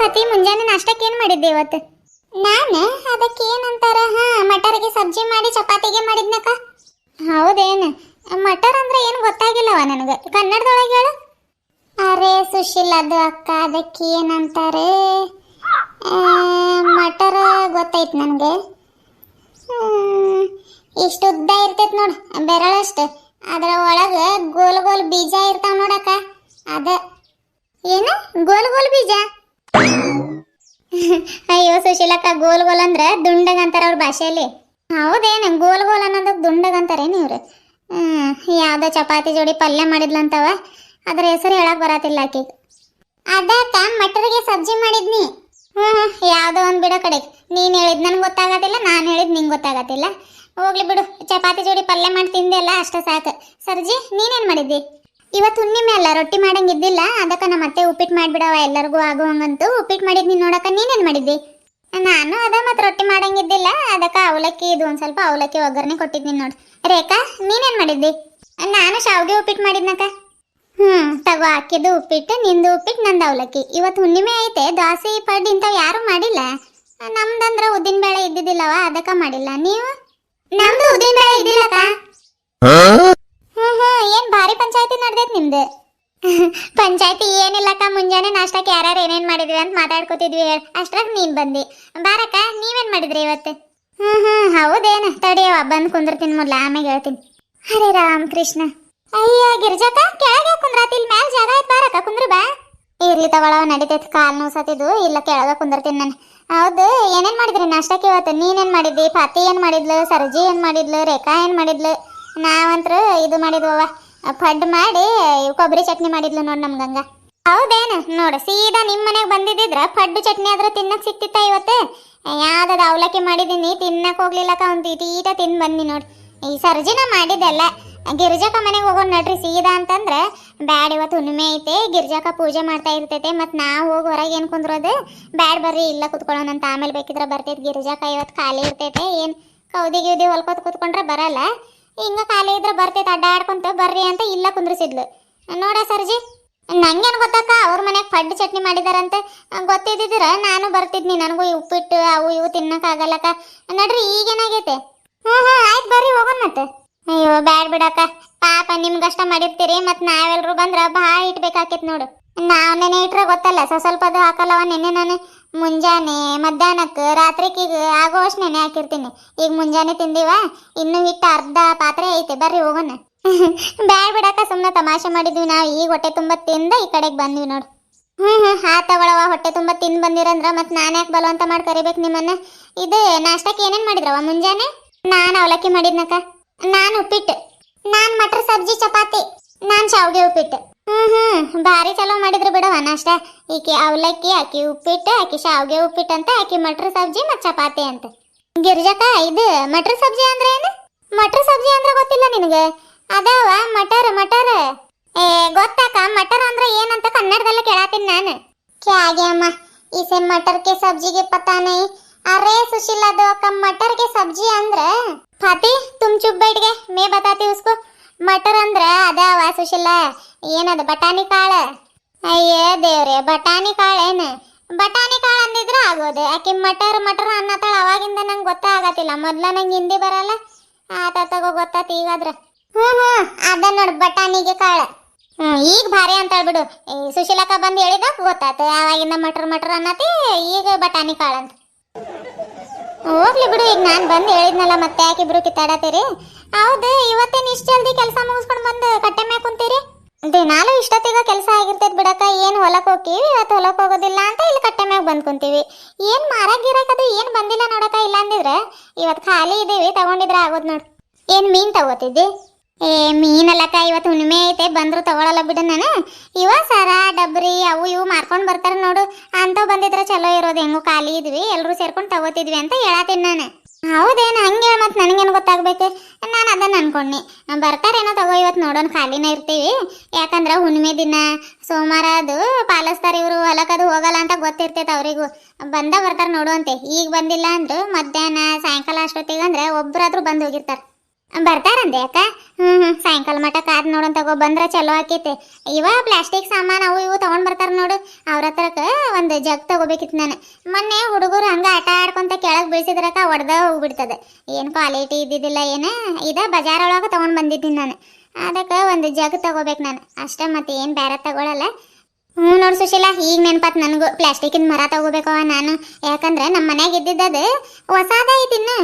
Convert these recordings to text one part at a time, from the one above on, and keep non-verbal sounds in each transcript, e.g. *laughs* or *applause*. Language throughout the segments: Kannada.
ಪತಿ ಮುಂಜಾನೆ ನಾಷ್ಟಕ್ಕೆ ಏನು ಮಾಡಿದ್ದೆ ಇವತ್ತು? ನಾನು? ಅದಕ್ಕೆ ಏನಂತಾರ? ಹಾ ಮಟರ್ಗೆ ಸಬ್ಜಿ ಮಾಡಿ ಚಪಾತಿಗೆ ಮಾಡಿದ್ನಕ್ಕ. ಹೌದೇನು? ಮಟರ್ ಅಂದ್ರೆ ಏನು ಗೊತ್ತಾಗಿಲ್ಲವ ನನಗೆ. ಕನ್ನಡದೊಳಗೆ ಹೇಳು. ಅರೆ ಸುಶೀಲ್ ಅದು ಅಕ್ಕ ಅದಕ್ಕೆ ಏನಂತಾರೆ? ಮಟರ್ ಗೊತ್ತೈತ್ ನನಗೆ. ಇಷ್ಟು ಉದ್ದ ಇರ್ತೈತ್ ನೋಡು ಬೆರಳಷ್ಟು. ಅದರ ಒಳಗೆ ಗೋಲ್ ಗೋಲ್ ಬೀಜ ಇರ್ತಾವ ನೋಡಕ್ಕ ಅದ. ಏನು? ಗೋಲ್ ಗೋಲ್ ಬೀಜ? *laughs* ಅಯ್ಯೋ ಸುಶೀಲಕ್ಕ, ಗೋಲ್ ಗೋಲ್ ಅಂದ್ರೆ ದುಂಡಗ ಅಂತಾರ ಅವ್ರ ಭಾಷೆಯಲ್ಲಿ. ಹೌದೇನು, ಗೋಲ್ ಗೋಲ್ ಅನ್ನೋದಕ್ಕೆ ದುಂಡಗ್ ಅಂತಾರೆ ಇವ್ರು? ಯಾವ್ದೋ ಚಪಾತಿ ಜೋಡಿ ಪಲ್ಯ ಮಾಡಿದ್ಲಂತವ, ಅದ್ರ ಹೆಸರು ಹೇಳಕ್ ಬರತಿಲ್ಲ ಆಕಿಗೆ ಅದಕ್ಕ ಮಟರ್ಗೆ ಸಬ್ಜಿ ಮಾಡಿದ್ನಿ. ಹ್ಮ್ ಯಾವ್ದೋ ಒಂದ್ ಬಿಡೋ ಕಡೆ. ನೀನ್ ಹೇಳಿದ್ ನನ್ಗೆ ಗೊತ್ತಾಗತ್ತಿಲ್ಲ, ನಾನು ಹೇಳಿದ್ ನಿಂಗೆ ಗೊತ್ತಾಗತ್ತಿಲ್ಲ. ಹೋಗ್ಲಿ ಬಿಡು, ಚಪಾತಿ ಜೋಡಿ ಪಲ್ಯ ಮಾಡಿ ತಿಂದೆಲ್ಲ ಅಷ್ಟ ಸಾಕು. ಸರ್ಜಿ ನೀನೇನ್ ಮಾಡಿದ್ದಿ? ಇವತ್ತು ಹುಣ್ಣಿಮೆ ಅಲ್ಲ, ರೊಟ್ಟಿ ಮಾಡಂಗಿದ್ದಿಲ್ಲ ಅದಕ್ಕೆ ನಮ್ಮ ಅತ್ತೆ ಉಪ್ಪಿಟ್ಟು ಮಾಡ್ಬಿಡವ, ಎಲ್ಲರಿಗೂ ಆಗುವಂಗಂತೂ ಉಪ್ಪಿಟ್ಟು ಮಾಡಿದ್ನಿ ನೋಡಕ್ಕ, ನೀನೇನ್ ಮಾಡಿದ್ದಿ? ನಾನು ಅದ ಮತ್ತೆ ರೊಟ್ಟಿ ಮಾಡಂಗಿದ್ದಿಲ್ಲ ಅದಕ್ಕೆ ಅವಲಕ್ಕಿ, ಇದು ಒಂದು ಸ್ವಲ್ಪ ಅವಲಕ್ಕಿ ಒಗ್ಗರಣೆ ಕೊಟ್ಟಿದ್ನಿ ನೋಡಿ. ರೇಖಾ, ನೀನೇನ್ ಮಾಡಿದ್ದಿ? ನಾನು ಶಾವ್ಗೆ ಉಪ್ಪಿಟ್ಟು ಮಾಡಿದ್ನಕ್ಕ. ಹ್ಮ್, ತಗೋ ಹಾಕಿದ್ದು ಉಪ್ಪಿಟ್ಟು ನಿಂದು ಉಪ್ಪಿಟ್ಟು ನಂದು ಅವಲಕ್ಕಿ. ಇವತ್ತು ಹುಣ್ಣಿಮೆ ಐತೆ, ದೋಸೆ ಪಡ್ಡು ಇಂಥವು ಯಾರು ಮಾಡಿಲ್ಲ. ನಮ್ದಂದ್ರ ಉದ್ದಿನ ಬೇಳೆ ಇದ್ದಿದ್ದಿಲ್ಲವ, ಅದಕ್ಕ ಮಾಡಿಲ್ಲ. ನೀವು? ನಮ್ದು ಉದ್ದಿನ ಬೇಳೆ ಇದ್ದಿಲ್ಲಕ್ಕ. ಹ್ಮ್ ಹ್ಮ್, ಏನ್ ಭಾರಿ ಪಂಚಾಯತಿ ನಡ್ದೈತ್ ನಿಮ್ದು? *laughs* ಪಂಚಾಯತಿ ಏನಿಲ್ಲಕ್ಕ, ಮುಂಜಾನೆ ನಾಷ್ಟಕ್ಕೆ ಯಾರ್ಯಾರು ಏನೇನ್ ಮಾಡಿದ್ವಿ ಅಂತ ಮಾತಾಡ್ಕೋತಿದ್ವಿ ಅಷ್ಟ್ರಾಗ ನೀನ್ ಬಂದಿ. ಬಾರಕ್ಕ, ನೀವೇನ್ ಮಾಡಿದ್ರಿ ಇವತ್ತು? ಹ್ಮ್ ಹ್ಮ್, ಹೌದೇನ. ತಡಿಯವ ಬಂದ್ ಕುಂದಿರ್ತೀನಿ ಮೊದ್ಲ ಆಮೇಲೆ ಹೇಳ್ತೀನಿ. ಹರೇ ರಾಮ್ ಕೃಷ್ಣ ಅಯ್ಯ, ಗಿರ್ಜಕ್ಕ, ಕೆಳಗೆ ಕುಂದ್ರಾತಿ ಇಲ್ಲಿ ಮ್ಯಾಲ ಜಾಗ ಐತ್ ಬಾರಕ್ಕ, ಕುಂದ್ರು ಬಾ. ಇರ್ಲಿ ತಗೊಳವ ನಡಿತೈತಿ, ಕಾಲ್ ನೋಸತಿದ್ದು ಇಲ್ಲ ಕೆಳಗ ಕುಂದಿರ್ತೀನಿ ನಾನು. ಹೌದು, ಏನೇನ್ ಮಾಡಿದ್ರಿ ನಾಷ್ಟಕ್ಕೆ ಇವತ್ತು? ನೀನೇನ್ ಮಾಡಿದ್ದಿ? ಪಾತಿ ಏನ್ ಮಾಡಿದ್ಲು? ಸರ್ಜಿ ಏನ್ ಮಾಡಿದ್ಲು? ರೇಖಾ ಏನ್ ಮಾಡಿದ್ಲು? ನಾವಂತ್ರು ಇದು ಮಾಡಿದ್ವವ ಫಡ್ ಮಾಡಿ ಕೊಬ್ಬರಿ ಚಟ್ನಿ ಮಾಡಿದ್ಲು ನೋಡಿ ನಮ್ಗೆ ಹಂಗ. ಹೌದೇನು? ನೋಡು, ಸೀದಾ ನಿಮ್ಮ ಮನೆಗೆ ಬಂದಿದ್ದಿದ್ರ ಫಡ್ಡು ಚಟ್ನಿ ಆದ್ರೂ ತಿನ್ನಕ್ ಸಿಕ್ತಿತ್ತ ಇವತ್ತು? ಯಾವ್ದದ ಅವಲಕ್ಕಿ ಮಾಡಿದೀನಿ, ತಿನ್ನಕ್ ಹೋಗ್ಲಿಲ್ಲಕ್ಕ ಒಂದ್ ಈಟ ತಿನ್ ಬಂದಿ ನೋಡಿ. ಈ ಸರ್ಜಿನ ಮಾಡಿದ್ದೆಲ್ಲ. ಗಿರ್ಜಕ ಮನೆಗೆ ಹೋಗೋಣ ನಡ್ರಿ ಸೀದಾ ಅಂತಂದ್ರೆ ಬ್ಯಾಡ್ ಇವತ್ತು ಹುಣ್ಣಿಮೆ ಐತೆ, ಗಿರ್ಜಾಕ ಪೂಜೆ ಮಾಡ್ತಾ ಇರ್ತೈತೆ, ಮತ್ ನಾವು ಹೋಗಿ ಹೊರಗೆ ಏನ್ ಕುಂದ್ರೋದು? ಬ್ಯಾಡ್ ಬರ್ರಿ, ಇಲ್ಲ ಕುತ್ಕೊಳ್ಳೋಣ ಅಂತ ಆಮೇಲೆ ಬೇಕಿದ್ರೆ ಬರ್ತೈತೆ. ಗಿರ್ಜಕ ಇವತ್ತು ಖಾಲಿ ಇರ್ತೈತೆ, ಏನ್ ಕೌದಿ ಗಿವ್ದಿ ಹೊಲ್ಕೋತ್ ಕುತ್ಕೊಂಡ್ರೆ ಬರಲ್ಲ. ಹಿಂಗ ಖಾಲಿ ಇದ್ರೆ ಬರ್ತೈತೆ, ಅಡ್ಡಾಡ್ಕೊಂತ ಬರ್ರಿ ಅಂತ ಇಲ್ಲ ಕುಂದ್ರಿಸಿದ್ಲು. ನೋಡ ಸರ್ಜಿ, ನಂಗೇನು ಗೊತ್ತಕ್ಕ, ಅವ್ರ ಮನೆಗೆ ಫಡ್ ಚಟ್ನಿ ಮಾಡಿದಾರಂತೆ. ಗೊತ್ತಿದ್ದಿದ್ರ ನಾನು ಬರ್ತಿದ್ನಿ, ನನಗೂ ಉಪ್ಪಿಟ್ಟು, ಅವು ಇವು ತಿನ್ನಕ್ಕಾಗಲ್ಲಕ್ಕ. ನಡ್ರಿ, ಈಗೇನಾಗೈತೆ? ಹ್ಞೂ ಹ್ಞೂ ಆಯ್ತು ಬರ್ರಿ, ಹೋಗೋಣ ಮತ್ತೆ. ಅಯ್ಯೋ, ಬ್ಯಾಡ್ ಬಿಡಕ್ಕ. ಪಾಪ, ನಿಮ್ಗಷ್ಟ ಮಾಡಿರ್ತೀರಿ ಮತ್ತೆ ನಾವೆಲ್ಲರೂ ಬಂದ್ರ ಭಾಳ ಇಟ್ಬೇಕಾಕೈತೆ ನೋಡು. ನಾವ್ ನೆನೆ ಇಟ್ರೆ ಗೊತ್ತಲ್ಲ ಸ್ವ ಸ್ವಲ್ಪ ಅದು ಹಾಕಲ್ಲವ ನೆನ್ನೆ ನಾನು. ಮುಂಜಾನೆ ಮಧ್ಯಾಹ್ನಕ್ಕೆ ರಾತ್ರಿಕೀಗ ಆಗೋ ಅಷ್ಟು ನೆನೆ ಹಾಕಿರ್ತೀನಿ. ಈಗ ಮುಂಜಾನೆ ತಿಂದಿವ, ಇನ್ನು ಹಿಟ್ಟು ಅರ್ಧ ಪಾತ್ರೆ ಐತೆ, ಬರ್ರಿ ಹೋಗೋಣ. *laughs* ಬ್ಯಾಡ್ ಬಿಡಕ್ಕ ಸುಮ್ಮನೆ ತಮಾಷೆ ಮಾಡಿದ್ವಿ ನಾವು. ಈಗ ಹೊಟ್ಟೆ ತುಂಬ ತಿಂದ ಈ ಕಡೆಗೆ ಬಂದ್ವಿ ನೋಡು. ಹ್ಞೂ ಹ್ಞೂ ಹಾ ತಗೊಳವ ಹೊಟ್ಟೆ ತುಂಬ ತಿಂದು ಬಂದಿರಂದ್ರ ಮತ್ತೆ ನಾನು ಯಾಕೆ ಬಲವಂತ ಮಾಡಿ ಕರಿಬೇಕು ನಿಮ್ಮನ್ನ? ಇದು ನಾಷ್ಟಕ್ಕೆ ಏನೇನು ಮಾಡಿದ್ರವ ಮುಂಜಾನೆ? ನಾನು ಅವಲಕ್ಕಿ ಮಾಡಿದ್ನಕ್ಕ. ನಾನು ಉಪ್ಪಿಟ್ಟು. ನಾನು ಮಟರ್ ಸಬ್ಜಿ ಚಪಾತಿ. ನಾನು ಶಾವಿಗೆ ಉಪ್ಪಿಟ್ಟು. ಹ್ಮ್ ಭಾರಿ ಚಲೋ ಮಾಡಿದ್ರು ಬಿಡವ ಅಷ್ಟೇ ಈಕೆ ಅವಲಕ್ಕಿ, ಆಕಿ ಉಪ್ಪಿಟ್ಟು, ಆಕಿ ಶಾವ್ಗೆ ಉಪ್ಪಿಟ್ಟು ಅಂತ, ಆಕಿ ಮಟರ್ ಸಬ್ಜಿ ಮತ್ ಚಪಾತಿ ಅಂತ. ಗಿರ್ಜಕ ಇದು ಮಟರ್ ಸಬ್ಜಿ ಅಂದ್ರೆ ಏನು? ಮಟರ್ ಸಬ್ಜಿ ಅಂದ್ರೆ ಗೊತ್ತಿಲ್ಲ ನಿನಗೆ? ಅದಾವ, ಮಟರ್ ಮಟರ್. ಏ, ಗೊತ್ತಾಕ, ಮಟರ್ ಅಂದ್ರೆ ಏನಂತ ಕನ್ನಡದಲ್ಲೇ ಕೇಳಾತೀನಿ ನಾನು. ಕ್ಯಾಗೆ ಅಮ್ಮ ಈಸೆ ಮಟರ್ ಕೆ ಸಬ್ಜಿಗೆ ಪತಾನೆ. ಅರೆ ಸುಶೀಲ ಅದು, ಅಕ್ಕ ಮಟರ್ ಕೆ ಸಬ್ಜಿ ಅಂದ್ರೆ. ಫಾತಿ, ತುಮ್ ಚುಪ್ ಬೈಟ್ಗೆ, ಮೇ ಬತಾತಿ ಉಸ್ಕೋ. ಮಟರ್ ಅಂದ್ರ ಅದಾವ ಸುಶೀಲ? ಏನದ, ಬಟಾಣಿ ಕಾಳ? ಅಯ್ಯೇ ದೇವ್ರೆ, ಬಟಾಣಿ ಕಾಳ ಏನ? ಬಟಾಣಿ ಕಾಳು ಅಂದಿದ್ರೆ ಆಗೋದು. ಆಕೆ ಮಟರ್ ಮಟರ್ ಅನ್ನತಾಳ, ಅವಾಗಿಂದ ನಂಗೆ ಗೊತ್ತಾಗತ್ತಿಲ್ಲ ಮೊದ್ಲ ನಂಗೆ ಹಿಂದಿ ಬರಲ್ಲ. ಆತ ತಗೋ, ಗೊತ್ತಾತ ಈಗಾದ್ರ. ಹ್ಞೂ ಹ್ಞೂ ಅದ ನೋಡ್ ಬಟಾಣಿಗೆ ಕಾಳ. ಈಗ ಭಾರಿ ಅಂತ ಬಿಡು. ಈ ಸುಶೀಲಕ್ಕ ಬಂದು ಹೇಳಿದ, ಗೊತ್ತಾತ. ಅವಾಗಿಂದ ಮಟರ್ ಮಟರ್ ಅನ್ನತಿ, ಈಗ ಬಟಾಣಿ ಕಾಳಂತ ಹೋಗ್ಲಿ ಬಿಡು, ಈಗ ನಾನು ಬಂದು ಹೇಳಿದ್ನಲ್ಲ ಮತ್ತೆ ಯಾಕೆ ಇಬ್ರು ಕಿತ್ತಾಡತ್ತೀರಿ? ಹೌದು ಇವತ್ತೇನು ಇಷ್ಟು ಜಲ್ದಿ ಕೆಲಸ ಮುಗಿಸ್ಕೊಂಡು ಬಂದು ಕಟ್ಟೆ ಮ್ಯಾಗ ಕುಂತೀರಿ? ದಿನಾಲು ಇಷ್ಟೊತ್ತಿಗ ಕೆಲಸ ಆಗಿರ್ತೈತೆ ಬಿಡಕ್ಕ, ಏನು ಹೊಲಕ್ಕೆ ಹೋಗ್ತೀವಿ, ಇವತ್ತು ಹೊಲಕ್ಕೆ ಹೋಗೋದಿಲ್ಲ ಅಂತ ಇಲ್ಲಿ ಕಟ್ಟೆ ಮ್ಯಾಗ ಬಂದು ಕುಂತೀವಿ. ಏನು ಮಾರಾಗಿರಕದು ಗಿರಕ್ ಅದು, ಏನು ಬಂದಿಲ್ಲ ನೋಡಕ್ಕ ಇಲ್ಲ ಅಂದಿದ್ರೆ ಇವತ್ತು ಖಾಲಿ ಇದ್ದೀವಿ ತಗೊಂಡಿದ್ರೆ ಆಗೋದು ನೋಡಿ. ಏನು ಮೀನು ತಗೋತಿದ್ದಿ? ಏ, ಮೀನಲ್ಲಕ್ಕ, ಇವತ್ತು ಹುಣ್ಣಿಮೆ ಐತೆ, ಬಂದ್ರು ತಗೊಳಲ್ಲ ಬಿಡು ನಾನು. ಇವ ಸರ, ಡಬ್ರಿ, ಅವು ಇವು ಮಾರ್ಕೊಂಡು ಬರ್ತಾರೆ ನೋಡು. ಅಂತ ಬಂದಿದ್ರೆ ಚಲೋ ಇರೋದು, ಹೆಂಗು ಖಾಲಿ ಇದ್ವಿ ಎಲ್ಲರೂ ಸೇರ್ಕೊಂಡು ತಗೋತಿದ್ವಿ ಅಂತ ಹೇಳತ್ತೀನಿ ನಾನು. ಹೌದೇನು, ಹಂಗೆ ಮತ್ತೆ ನನಗೇನು ಗೊತ್ತಾಗ್ಬೇಕು? ನಾನು ಅದನ್ನ ಅನ್ಕೊಂಡಿ ಬರ್ತಾರೇನೋ ತಗೋ ಇವತ್ತು ನೋಡೋಣ ಖಾಲಿನೇ ಇರ್ತೀವಿ. ಯಾಕಂದ್ರೆ ಹುಣ್ಣಿಮೆ ದಿನ, ಸೋಮವಾರ ಅದು, ಪಾಲಿಸ್ತಾರೆ ಇವರು ಹೊಲಕ್ಕದು ಹೋಗಲ್ಲ ಅಂತ ಗೊತ್ತಿರ್ತೈತೆ ಅವರಿಗೂ. ಬಂದ ಬರ್ತಾರೆ ನೋಡುವಂತೆ ಈಗ ಬಂದಿಲ್ಲ ಅಂದ್ರೆ ಮಧ್ಯಾಹ್ನ, ಸಾಯಂಕಾಲ ಅಷ್ಟೊತ್ತಿಗೆ ಅಂದ್ರೆ ಒಬ್ಬರಾದ್ರೂ ಬಂದು ಹೋಗಿರ್ತಾರೆ. ಬರ್ತಾರಂದೆ ಅಕ್ಕ? ಹ್ಞೂ ಹ್ಞೂ ಸಾಯಂಕಾಲ ಮಟ ಕಾದ್ ನೋಡೋನ್ ತಗೋ ಬಂದ್ರ ಚಲೋ ಆಕೈತಿ. ಇವ ಪ್ಲಾಸ್ಟಿಕ್ ಸಾಮಾನು ಅವು ಇವು ತಗೊಂಡ್ ಬರ್ತಾರ ನೋಡು. ಅವ್ರ ಹತ್ರಕ್ಕೆ ಒಂದು ಜಗ್ ತಗೋಬೇಕಿತ್ತು ನಾನು. ಮೊನ್ನೆ ಹುಡುಗರು ಹಂಗೆ ಆಟ ಆಡ್ಕೊಂತ ಕೆಳಗೆ ಬೀಳ್ಸಿದ್ರಕ್ಕ ಒಡ್ದ ಹೋಗ್ಬಿಡ್ತದೆ. ಏನು ಕ್ವಾಲಿಟಿ ಇದ್ದಿದ್ದಿಲ್ಲ ಏನು? ಇದ ಬಜಾರ್ ಒಳಗೆ ತಗೊಂಡ್ ಬಂದಿದ್ದೀನಿ ನಾನು. ಅದಕ್ಕೆ ಒಂದು ಜಗ್ ತಗೋಬೇಕು ನಾನು. ಅಷ್ಟೇ ಮತ್ತೆ ಏನು ಬೇರೆ ತಗೊಳಲ್ಲ. ಹ್ಞೂ ನೋಡು ಸುಶೀಲಾ, ಈಗ ನೆನಪಾತ್ ನನಗೂ ಪ್ಲಾಸ್ಟಿಕಿನ ಮರ ತಗೋಬೇಕವ ನಾನು. ಯಾಕಂದ್ರೆ ನಮ್ಮ ಮನ್ಯಾಗ ಇದ್ದಿದ್ದದು ಹೊಸಾದ ಐತಿನ್ನು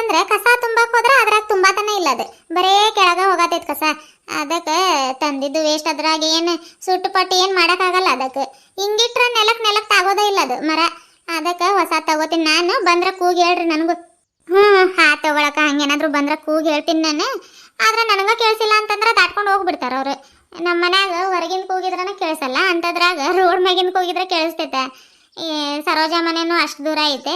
ಅಂದ್ರೆ ಕಸ ತುಂಬಕ್ಕೆ ಹೋದ್ರೆ ಅದ್ರಾಗ ತುಂಬಾತನ ಇಲ್ಲ ಅದು. ಬರೇ ಕೆಳಗೆ ಹೋಗತೈತ್ ಕಸ. ಅದಕ್ಕೆ ತಂದಿದ್ದು ವೇಸ್ಟ್ ಅದ್ರಾಗ ಏನು ಸುಟ್ಟು ಪಟ್ಟು ಏನು ಮಾಡೋಕ್ಕಾಗಲ್ಲ ಅದಕ್ಕೆ. ಹಿಂಗಿಟ್ರೆ ನೆಲಕ್ಕೆ ನೆಲಕ್ಕೆ ತಾಗೋದೇ ಇಲ್ಲ ಅದು ಮರ. ಅದಕ್ಕೆ ಹೊಸ ತಗೋತೀನಿ ನಾನು. ಬಂದ್ರೆ ಕೂಗಿ ಹೇಳ್ರಿ ನನಗೂ. ಹ್ಞೂ, ಹಾ ತಗೊಳಕ ಹಂಗೇನಾದ್ರೂ ಬಂದ್ರೆ ಕೂಗಿ ಹೇಳ್ತೀನಿ ನಾನು. ಆದ್ರೆ ನನಗೆ ಕೇಳಿಸಿಲ್ಲ ಅಂತಂದ್ರೆ ದಾಟ್ಕೊಂಡು ಹೋಗ್ಬಿಡ್ತಾರೆ ಅವರು. ನಮ್ಮ ಮನ್ಯಾಗ ಹೊರಗಿನ ಕೂಗಿದ್ರನ ಕೇಳಿಸಲ್ಲ, ಅಂತದ್ರಾಗ ರೋಡ್ ಮ್ಯಾಗಿನ ಹೋಗಿದ್ರೆ ಕೇಳಿಸ್ತೈತೆ. ಈ ಸರೋಜ ಮನೆನೂ ಅಷ್ಟು ದೂರ ಐತೆ.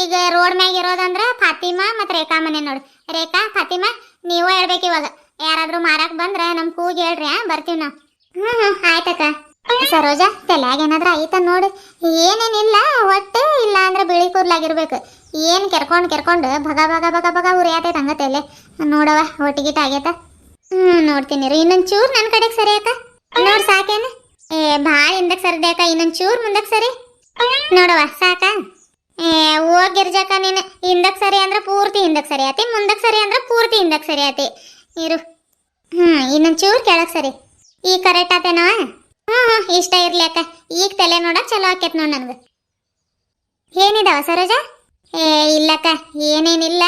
ಈಗ ರೋಡ್ ಮ್ಯಾಗ ಇರೋದಂದ್ರೆ ಫಾತಿಮಾ ಮತ್ತು ರೇಖಾ ಮನೆ ನೋಡಿ. ರೇಖಾ, ಫಾತಿಮಾ, ನೀವು ಹೇಳ್ಬೇಕು ಇವಾಗ. ಯಾರಾದ್ರೂ ಮಾರಾಕ್ ಬಂದ್ರೆ ನಮ್ಮ ಕೂಗಿ ಹೇಳ್ರಿ, ಹಾಂ, ಬರ್ತೀವಿ ನಾವು. ಹ್ಞೂ ಹ್ಞೂ ಆಯ್ತಕ್ಕ. ಸರೋಜ ಏನಾದ್ರೂ ಆಯ್ತ ನೋಡು. ಏನೇನಿಲ್ಲ, ಒಟ್ಟು ಇಲ್ಲ ಅಂದ್ರೆ ಬಿಳಿ ಕೂರ್ಲಾಗಿರ್ಬೇಕು ಏನು ಕೆರ್ಕೊಂಡು ಕೆರ್ಕೊಂಡು ಭಗ ಭಗ ಭಗ ಭಗ ಉರಿಯಾತೈತೆ ಹಂಗ ತಲೆ ನೋಡವ ಒಟ್ಟಿಗಿಟ್ ಆಗೈತ. ಹ್ಞೂ ನೋಡ್ತೀನಿ ರೀ. ಇನ್ನೊಂದು ಚೂರು ನನ್ನ ಕಡೆಗೆ ಸರಿ ಅಕ್ಕ? ನೋಡಿ ಸಾಕೇನು? ಏ, ಭಾಳ ಹಿಂದಕ್ಕೆ ಸರಿದೆ ಅಕ್ಕ ಇನ್ನೊಂದು ಚೂರು ಮುಂದಕ್ಕೆ ಸರಿ? ನೋಡವ ಸಾಕ? ಏ ಹೋಗಿರ್ಜಕ್ಕ ನೀನು ಹಿಂದಕ್ಕೆ ಸರಿ ಅಂದ್ರೆ ಪೂರ್ತಿ ಹಿಂದಕ್ಕೆ ಸರಿ ಆತಿ ಮುಂದಕ್ಕೆ ಸರಿ ಅಂದ್ರೆ ಪೂರ್ತಿ ಹಿಂದಕ್ಕೆ ಸರಿ ಆತಿ. ಇರು. ಹ್ಞೂ ಇನ್ನೊಂದು ಚೂರು ಕೆಳಗೆ ಸರಿ. ಈಗ ಕರೆಕ್ಟ್ ಆತೇನವ ಹ್ಞೂ ಹ್ಞೂ ಇಷ್ಟ ಇರಲಿ ಅಕ್ಕ. ಈಗ ತಲೆ ನೋಡಕ್ಕೆ ಚಲೋ ಆಕೇತ್ ನೋಡಿ ನನಗೆ. ಏನಿದಾವ ಸರೋಜ? ಏ, ಇಲ್ಲಕ್ಕ, ಏನೇನಿಲ್ಲ.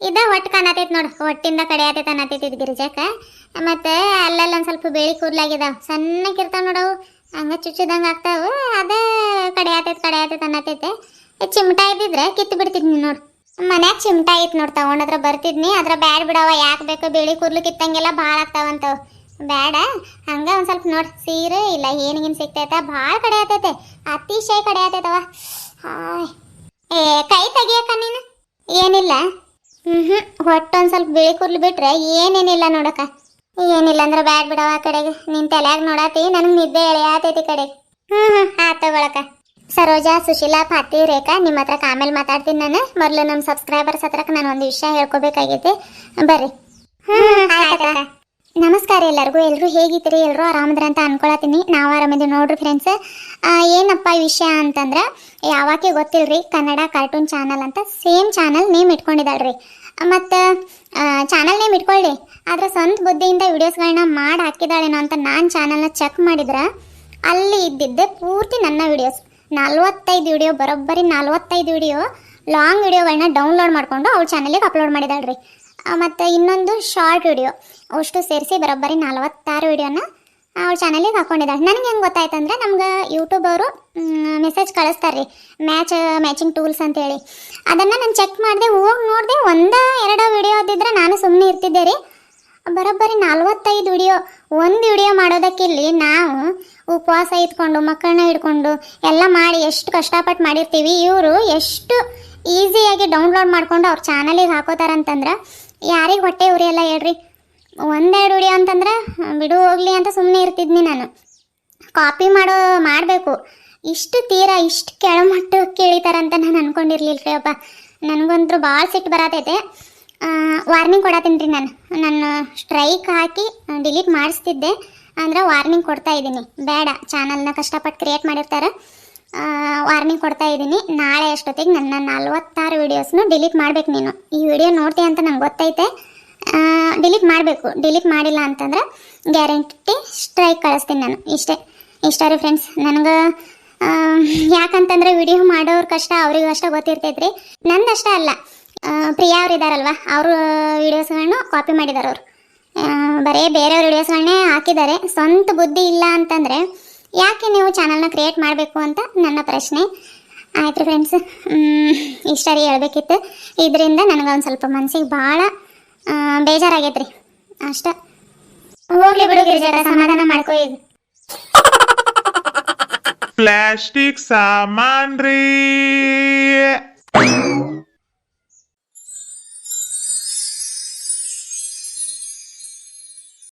ಇದ ಹೊಟ್ಟು ಕಾಣತೈತಿ ನೋಡು. ಹೊಟ್ಟಿಂದ ಕಡೆ ಆತೈತೆ ಅನ್ನತೈತಿ ಇದು ಗಿರಿಜಾಕ. ಮತ್ತು ಅಲ್ಲೆಲ್ಲ ಒಂದು ಸ್ವಲ್ಪ ಬೇಳಿ ಕೂದ್ಲಾಗಿದಾವ ಸಣ್ಣಕ್ಕಿರ್ತಾವ ನೋಡವು ಹಂಗ ಚುಚ್ಚಿದಂಗೆ ಆಗ್ತಾವ. ಅದ ಕಡೆ ಆತೈತೆ ಕಡೆ ಆತೈತೆ ಅನ್ನತೈತೆ ಚಿಮಟ ಇದ್ದಿದ್ರೆ ಕಿತ್ತು ಬಿಡ್ತಿದ್ನಿ ನೋಡು. ಮನ್ಯಾಗ ಚಿಮಟ ಐತಿ ನೋಡ್ ತಗೊಂಡದ್ರ ಬರ್ತಿದ್ನಿ. ಅದ್ರ ಬ್ಯಾಡ್ ಬಿಡವ ಯಾಕೆ ಬೇಕು ಬೇಳಿ ಕೂದ್ಲು ಕಿತ್ತಂಗೆಲ್ಲ ಭಾಳ ಆಗ್ತಾವಂತವ್ ಬೇಡ ಹಂಗ ಒಂದ್ ಸ್ವಲ್ಪ ನೋಡ್. ಸೀರೆ ಇಲ್ಲ, ಏನಿಗಿನ್ ಸಿಗ್ತೈತೆ. ಭಾಳ ಕಡೆ ಆತೈತೆ ಅತಿಶಯ ಕಡೆ ಆತೈತವ ಹಾಯ್. ಏ, ಕೈ ತೆಗಿಯಕ್ಕ ನೀನು? ಏನಿಲ್ಲ. ಹ್ಮ್ ಹೊಟ್ಟೊಂದು ಸ್ವಲ್ಪ ಬಿಳಿ ಕೂರ್ಲು ಬಿಟ್ರೆ ಏನೇನಿಲ್ಲ ನೋಡಕ್ಕ. ಏನಿಲ್ಲ ಅಂದ್ರೆ ಬ್ಯಾಡ್ ಬಿಡವ ಆ ಕಡೆಗೆ. ನಿನ್ ತಲೆಯಾಗ ನೋಡಾತಿ ನನಗೆ ನಿದ್ದೆ ಎಳೆಯಾತೈತಿ ಕಡೆಗೆ ಹ್ಮ್ ಹ್ಮ್ ಆ ತಗೊಳಕ. ಸರೋಜಾ ಸುಶೀಲಾ ಪಾತಿ ರೇಖಾ ನಿಮ್ಮ ಹತ್ರ ಆಮೇಲೆ ಮಾತಾಡ್ತೀನಿ ನಾನು. ಮೊದಲು ನಮ್ಮ ಸಬ್ಸ್ಕ್ರೈಬರ್ಸ್ ಹತ್ರಕ್ಕೆ ನಾನು ಒಂದು ವಿಷಯ ಹೇಳ್ಕೊಬೇಕಾಗೈತಿ. ಬರ್ರಿ. ಹ್ಮ್ ಆಯ್ತಕ್ಕ. ನಮಸ್ಕಾರ ಎಲ್ಲರಿಗೂ. ಎಲ್ಲರೂ ಹೇಗಿದ್ದೀರಿ? ಎಲ್ಲರೂ ಆರಾಮದ್ರ ಅಂತ ಅನ್ಕೊಳತೀನಿ ನಾವು ಆರಾಮಿದ್ದೀವಿ ನೋಡ್ರಿ ಫ್ರೆಂಡ್ಸ್ ಏನಪ್ಪ ವಿಷಯ ಅಂತಂದ್ರೆ ಯಾವಾಗೆ ಗೊತ್ತಿಲ್ರಿ, ಕನ್ನಡ ಕಾರ್ಟೂನ್ ಚಾನಲ್ ಅಂತ ಸೇಮ್ ಚಾನಲ್ ನೇಮ್ ಇಟ್ಕೊಂಡಿದ್ದಾಳ್ರಿ ಮತ್ತು ಚಾನಲ್ ನೇಮ್ ಇಟ್ಕೊಳ್ಳಿ ಆದ್ರೆ ಸ್ವಂತ ಬುದ್ಧಿಯಿಂದ ವಿಡಿಯೋಸ್ಗಳನ್ನ ಮಾಡಿ ಹಾಕಿದಾಳೇನೋ ಅಂತ ನಾನು ಚಾನಲ್ನ ಚೆಕ್ ಮಾಡಿದ್ರೆ, ಅಲ್ಲಿ ಇದ್ದಿದ್ದೆ ಪೂರ್ತಿ ನನ್ನ ವಿಡಿಯೋಸ್ ನಲ್ವತ್ತೈದು ವಿಡಿಯೋ ಬರೋಬ್ಬರಿ ನಲ್ವತ್ತೈದು ವಿಡಿಯೋ ಲಾಂಗ್ ವಿಡಿಯೋಗಳನ್ನ ಡೌನ್ಲೋಡ್ ಮಾಡಿಕೊಂಡು ಅವ್ರ ಚಾನಲಿಗೆ ಅಪ್ಲೋಡ್ ಮಾಡಿದಾಳ್ರಿ. ಮತ್ತು ಇನ್ನೊಂದು ಶಾರ್ಟ್ ವಿಡಿಯೋ ಅಷ್ಟು ಸೇರಿಸಿ ಬರೋಬ್ಬರಿ ನಲವತ್ತಾರು ವಿಡಿಯೋನ ಅವ್ರ ಚಾನಲಿಗೆ ಹಾಕೊಂಡಿದ್ದಾರೆ. ನನಗೆ ಹೆಂಗೆ ಗೊತ್ತಾಯ್ತಂದ್ರೆ ನಮ್ಗೆ ಯೂಟ್ಯೂಬ್ ಅವರು ಮೆಸೇಜ್ ಕಳಿಸ್ತಾರೆ ರೀ ಮ್ಯಾಚ್ ಮ್ಯಾಚಿಂಗ್ ಟೂಲ್ಸ್ ಅಂತೇಳಿ. ಅದನ್ನು ನಾನು ಚೆಕ್ ಮಾಡಿದೆ, ಹೋಗಿ ನೋಡಿದೆ ಒಂದ, ಎರಡೋ ವಿಡಿಯೋ ಅದಿದ್ರೆ ನಾನು ಸುಮ್ಮನೆ ಇರ್ತಿದ್ದೆ ರೀ. ಬರೋಬ್ಬರಿ ನಲ್ವತ್ತೈದು ವಿಡಿಯೋ ಒಂದು ವಿಡಿಯೋ ಮಾಡೋದಕ್ಕಿಲ್ಲಿ ನಾವು ಉಪವಾಸ ಇದ್ಕೊಂಡು ಮಕ್ಕಳನ್ನ ಹಿಡ್ಕೊಂಡು ಎಲ್ಲ ಮಾಡಿ ಎಷ್ಟು ಕಷ್ಟಪಟ್ಟು ಮಾಡಿರ್ತೀವಿ, ಇವರು ಎಷ್ಟು ಈಸಿಯಾಗಿ ಡೌನ್ಲೋಡ್ ಮಾಡ್ಕೊಂಡು ಅವ್ರ ಚಾನಲಿಗೆ ಹಾಕೋತಾರಂತಂದ್ರೆ ಯಾರಿಗೆ ಹೊಟ್ಟೆ ಉರಿಯಲ್ಲ ಹೇಳ್ರಿ? ಒಂದೆರಡು ಉಡಿ ಅಂತಂದ್ರೆ, ಬಿಡು ಹೋಗ್ಲಿ ಅಂತ ಸುಮ್ಮನೆ ಇರ್ತಿದ್ನಿ ನಾನು. ಕಾಪಿ ಮಾಡೋ ಮಾಡಬೇಕು. ಇಷ್ಟು ತೀರ, ಇಷ್ಟು ಕೆಳಮಟ್ಟು ಕೇಳಿತಾರಂತ ನಾನು ಅನ್ಕೊಂಡಿರ್ಲಿಲ್ಲ ರೀ ಅಪ್ಪ ನನಗಂತೂ ಭಾಳ ಸಿಟ್ಟು ಬರತೈತೆ. ವಾರ್ನಿಂಗ್ ಕೊಡತ್ತೀನಿ ರೀ ನಾನು. ನಾನು ಸ್ಟ್ರೈಕ್ ಹಾಕಿ ಡಿಲೀಟ್ ಮಾಡಿಸ್ತಿದ್ದೆ. ಅಂದ್ರೆ ವಾರ್ನಿಂಗ್ ಕೊಡ್ತಾ ಇದ್ದೀನಿ ಬೇಡ ಚಾನಲ್ನ ಕಷ್ಟಪಟ್ಟು ಕ್ರಿಯೇಟ್ ಮಾಡಿರ್ತಾರೆ. ವಾರ್ನಿಂಗ್ ಕೊಡ್ತಾ ಇದ್ದೀನಿ. ನಾಳೆ ಅಷ್ಟೊತ್ತಿಗೆ ನನ್ನ ನಲ್ವತ್ತಾರು ವೀಡಿಯೋಸ್ನು ಡಿಲೀಟ್ ಮಾಡಬೇಕು ನೀನು. ಈ ವಿಡಿಯೋ ನೋಡ್ತೀಯ ಅಂತ ನಂಗೆ ಗೊತ್ತೈತೆ. ಡಿಲೀಟ್ ಮಾಡಬೇಕು. ಡಿಲೀಟ್ ಮಾಡಿಲ್ಲ ಅಂತಂದ್ರೆ ಗ್ಯಾರಂಟಿ ಸ್ಟ್ರೈಕ್ ಕಳಿಸ್ತೀನಿ ನಾನು. ಇಷ್ಟೇ. ಇಷ್ಟ ರೀ ಫ್ರೆಂಡ್ಸ್ ನನಗೆ ಯಾಕಂತಂದ್ರೆ ವಿಡಿಯೋ ಮಾಡೋರ ಕಷ್ಟ, ಅವ್ರಿಗೂ ಅಷ್ಟೇ ಗೊತ್ತಿರ್ತೈತ್ರಿ. ನಂದಷ್ಟೇ ಅಲ್ಲ. ಪ್ರಿಯಾ ಅವ್ರು ಇದಾರಲ್ವ? ಅವರು ವೀಡಿಯೋಸ್ಗಳನ್ನು ಕಾಪಿ ಮಾಡಿದ್ದಾರೆ ಅವರು. ಬರೀ ಬೇರೆಯವ್ರ ವಿಡಿಯೋಸ್ಗಳನ್ನೇ ಹಾಕಿದ್ದಾರೆ. ಸ್ವಂತ ಬುದ್ಧಿ ಇಲ್ಲ ಅಂತಂದರೆ ಯಾಕೆ ನೀವು ಚಾನಲ್ನ ಕ್ರಿಯೇಟ್ ಮಾಡಬೇಕು ಅಂತ ನನ್ನ ಪ್ರಶ್ನೆ. ಆಯ್ತು ಫ್ರೆಂಡ್ಸ್ ಇಷ್ಟ ರೀ ಹೇಳ್ಬೇಕಿತ್ತು. ಇದರಿಂದ ನನಗೊಂದು ಸ್ವಲ್ಪ ಮನಸ್ಸಿಗೆ ಭಾಳ ಬೇಜಾರಾಗೈತ್ರಿ. ಅಷ್ಟ. ಹೋಗ್ಲಿ ಬಿಡು ಗಿರಿಜಾರ, ಸಮಾಧಾನ ಮಾಡ್ಕೋ ಈಗ. ಪ್ಲಾಸ್ಟಿಕ್ ಸಾಮಾನ್ ರೀ